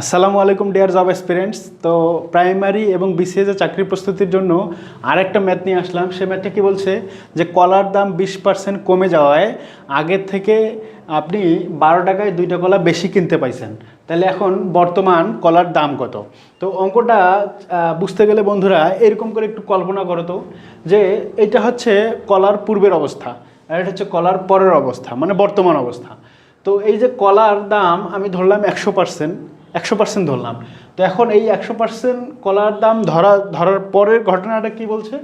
আসসালামু আলাইকুম dear job experience তো প্রাইমারি এবং বিসিএস এর চাকরি প্রস্তুতির জন্য আরেকটা ম্যাথ নিয়ে আসলাম। সে ম্যাথটা কি বলছে? যে কলার দাম বিশ পার্সেন্ট কমে যাওয়ায় আগের থেকে আপনি বারো টাকায় দুইটা কলা বেশি কিনতে পাইছেন। তাহলে এখন বর্তমান কলার দাম কত? তো অঙ্কটা বুঝতে গেলে বন্ধুরা এরকম করে একটু কল্পনা করো তো, যে এটা হচ্ছে কলার পূর্বের অবস্থা আর এটা হচ্ছে কলার পরের অবস্থা মানে বর্তমান অবস্থা। তো এই যে কলার দাম আমি ধরলাম একশো পার্সেন্ট একশো পার্সেন্ট ধরলাম। তো এখন এই একশো পার্সেন্ট কলার দাম ধরা, ধরার পরের ঘটনাটা কি বলছে?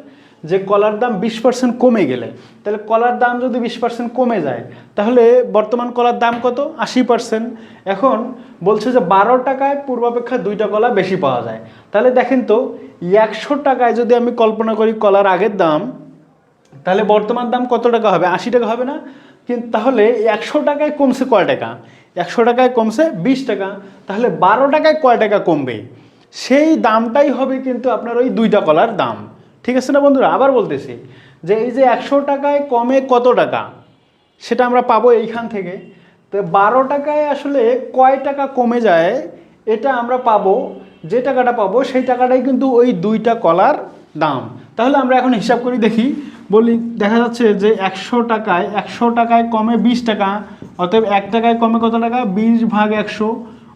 যে কলার দাম বিশ পার্সেন্ট কমে গেলে। তাহলে কলার দাম যদি বিশ পার্সেন্ট কমে যায়, তাহলে বর্তমান কলার দাম কত? আশি পার্সেন্ট এখন বলছে যে বারো টাকায় পূর্বাপেক্ষা দুইটা কলা বেশি পাওয়া যায়। তাহলে দেখেন তো, একশো টাকায় যদি আমি কল্পনা করি কলার আগের দাম, তাহলে বর্তমান দাম কত টাকা হবে? আশি টাকা হবে না? কিন্তু তাহলে একশো টাকায় কমছে কয় টাকা? একশো টাকায় কমছে, বিশ টাকা। তাহলে বারো টাকায় কয় টাকা কমবে? সেই দামটাই হবে কিন্তু আপনার ওই দুইটা কলার দাম। ঠিক আছে না বন্ধুরা? আবার বলতেছি যে এই যে একশো টাকায় কমে কত টাকা? সেটা আমরা পাবো এইখান থেকে। তো বারো টাকায় আসলে কয় টাকা কমে যায়, এটা আমরা পাবো, যে টাকাটা পাবো সেই টাকাটাই কিন্তু ওই দুইটা কলার দাম। তাহলে আমরা এখন হিসাব করি দেখি। বলি, দেখা যাচ্ছে যে একশো টাকায় একশো টাকায় কমে বিশ টাকা। অতএব এক টাকায় কমে কত টাকা? বিশ ভাগ একশো।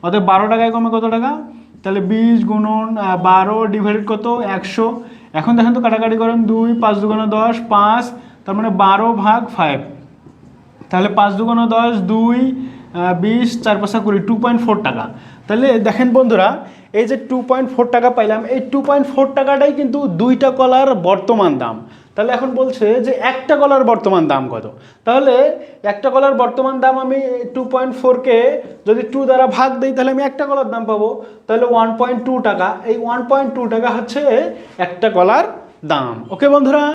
অতএব বারো টাকায় কমে কত টাকা? তাহলে বিশ গুণন বারো ডিভাইডেড কত? একশো। এখন দেখেন তো কাটাকাটি করেন, দুই পাঁচ দুগুণো দশ, পাঁচ, তার মানে বারো ভাগ ফাইভ তাহলে পাঁচ দুগুণো দশ, দুই বিশ, চার পাঁচা কুড়ি টু পয়েন্ট ফোর টাকা। তাহলে দেখেন বন্ধুরা এই যে টু পয়েন্ট ফোর টাকা পাইলাম, এই টু পয়েন্ট ফোর টাকাটাই কিন্তু দুইটা কলার বর্তমান দাম। তাহলে এখন বলছে যে একটা কলার বর্তমান দাম কত? তাহলে একটা কলার বর্তমান দাম আমি টু পয়েন্ট ফোরকে যদি টু দ্বারা ভাগ দিই, তাহলে আমি একটা কলার দাম পাবো। তাহলে ওয়ান পয়েন্ট টু টাকা, এই ওয়ান পয়েন্ট টু টাকা হচ্ছে একটা কলার দাম। ওকে বন্ধুরা?